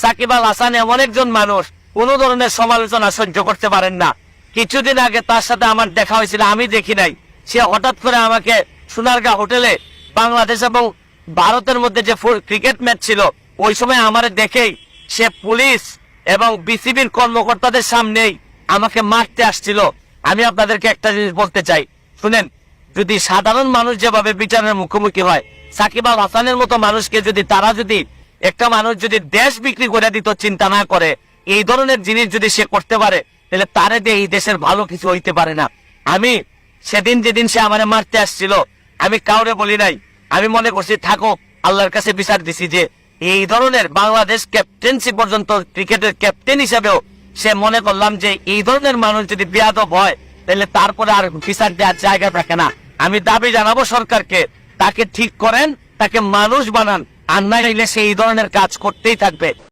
সাকিব আল হাসান এমন একজন মানুষ, কোন ধরনের সমালোচনা সহ্য করতে পারেন না। কিছুদিন আগে তার সাথে আমার দেখা হয়েছিল, আমি দেখি নাই। সে হঠাৎ করে আমাকে সোনারগাঁ হোটেলে বাংলাদেশ এবং ভারতের মধ্যে যে ক্রিকেট ম্যাচ ছিল, ওই সময় আমার দেখেই সে পুলিশ এবং বিসিবির কর্মকর্তাদের সামনেই আমাকে মারতে আসছিল। আমি আপনাদেরকে একটা জিনিস বলতে চাই। শুনেন, যদি সাধারণ মানুষ যেভাবে বিচারের মুখোমুখি হয়, সাকিব আল হাসানের মতো মানুষকে যদি তারা যদি একটা মানুষ যদি দেশ বিক্রি করে দিত, চিন্তা না করে, এই ধরনের জিনিস যদি সে করতে পারে, তাহলে তারে দিয়ে এই দেশের ভালো কিছু হইতে পারে না। আমি সেদিন যেদিন সে আমারে মারতে আসছিল, আমি কাউরে বলি নাই। আমি মনে করছি, থাকো, আল্লাহর কাছে বিচার দিছি যে, এই ধরনের বাংলাদেশ ক্যাপ্টেন্সি পর্যন্ত ক্রিকেটের ক্যাপ্টেন হিসেবেও সে মনে করলাম যে, এই ধরনের মানুষ যদি বেয়াদব হয়, তাহলে তারপরে আর বিচার দেওয়ার জায়গা থাকে না। আমি দাবি জানাব সরকারকে, তাকে ঠিক করেন, তাকে মানুষ বানান। আর না সেই ধরনের কাজ করতেই থাকবে।